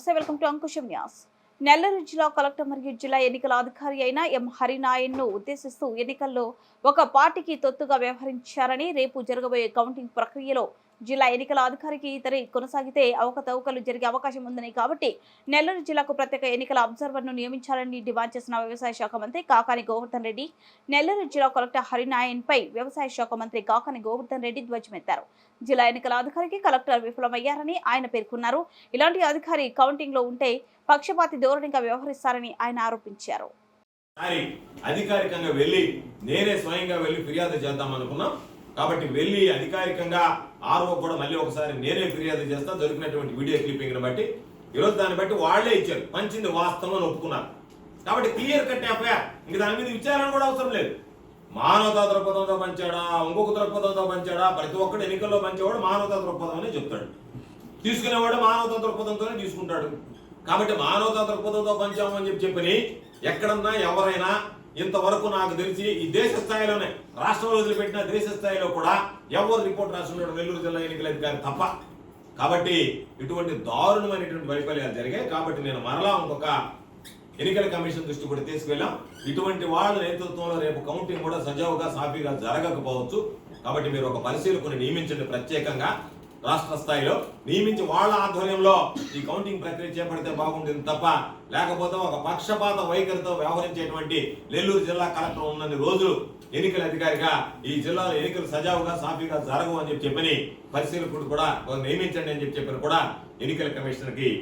నమస్తే welcome to Ankusam Nyas. Nellore జిల్లా collector మరియు జిల్లా ఎన్నికల అధికారి అయిన ఎం. హరినాయన్ను ఉద్దేశిస్తూ ఎన్నికల్లో ఒక పార్టీకి తొత్తుగా వ్యవహరించారని రేపు జరగబోయే కౌంటింగ్ ప్రక్రియలో జిల్లా ఎన్నికల అధికారికి ఇతరి కొనసాగితే అవకతవకలు జరిగే అవకాశం ఉందని. కాబట్టి నెల్లూరు జిల్లాకు ప్రత్యేక ఎన్నికల అబ్జర్వర్ను నియమించాలని డిమాండ్ చేసిన వ్యవసాయ శాఖ మంత్రి కాకాని గోవర్ధన్ రెడ్డి నెల్లూరు జిల్లా కలెక్టర్ హరినాయన్ పై వ్యవసాయ శాఖ మంత్రి కాకాని గోవర్ధన్ రెడ్డి ధ్వజమెత్తారు. జిల్లా ఎన్నికల అధికారికి కలెక్టర్ విఫలమయ్యారని ఆయన పేర్కొన్నారు. ఇలాంటి అధికారి కౌంటింగ్లో ఉంటే పక్షపాతి ధోరణిగా వ్యవహరిస్తారని ఆయన ఆరోపించారు. అధికారికంగా వెళ్ళి నేనే స్వయంగా వెళ్ళి ఫిర్యాదు చేద్దాం అనుకున్నాం. కాబట్టి వెళ్ళి అధికారికంగా ఆర్ఓ కూడా మళ్ళీ ఒకసారి నేనే ఫిర్యాదు చేస్తా దొరికినటువంటి వీడియో క్లిప్పింగ్ని బట్టి. ఈరోజు దాన్ని బట్టి వాళ్ళే ఇచ్చారు. పంచింది వాస్తవం అని ఒప్పుకున్నారు. కాబట్టి క్లియర్ కట్ ఎఫ్ఐఆర్ ఇంక దాని మీద విచారణ కూడా అవసరం లేదు. మానవతా దృక్పథంతో పంచాడా? ఇంకొక దృక్పథంతో పంచాడా? ప్రతి ఒక్కడు ఎన్నికల్లో పంచేవాడు మానవతా దృక్పథం అని చెప్తాడు. తీసుకునేవాడు మానవతా దృక్పథంతోనే తీసుకుంటాడు. కాబట్టి మానవతా దృక్పథంతో పంచామని చెప్పి చెప్పని ఎక్కడన్నా ఎవరైనా ఇంతవరకు నాకు తెలిసి ఈ దేశ స్థాయిలోనే రాష్ట్రంలో వదిలిపెట్టిన దేశ స్థాయిలో కూడా ఎవరు రిపోర్ట్ రాస్తున్నాడు నెల్లూరు జిల్లా ఎన్నికల అధికారి తప్ప. కాబట్టి ఇటువంటి దారుణమైనటువంటి వైఫల్యాలు జరిగాయి. కాబట్టి నేను మరలా ఇంకొక ఎన్నికల కమిషన్ దృష్టి కూడా తీసుకువెళ్ళాం ఇటువంటి వాళ్ళ నేతృత్వంలో రేపు కౌంటింగ్ కూడా సజావుగా సాఫీగా జరగకపోవచ్చు. కాబట్టి మీరు ఒక పరిశీలకుని నియమించండి ప్రత్యేకంగా. రాష్ట్ర స్థాయిలో నియమించి వాళ్ళ ఆధ్వర్యంలో ఈ కౌంటింగ్ ప్రక్రియ చేపడితే బాగుంటుంది తప్ప లేకపోతే ఒక పక్షపాత వైఖరితో వ్యవహరించేటువంటి నెల్లూరు జిల్లా కలెక్టర్ ఉన్నన్ని రోజులు ఎన్నికల అధికారిగా ఈ జిల్లాలో ఎన్నికలు సజావుగా సాఫీగా జరగవు అని చెప్పి చెప్పని పరిశీలకుడు కూడా నియమించండి అని చెప్పి చెప్పని కూడా ఎన్నికల కమిషనర్కి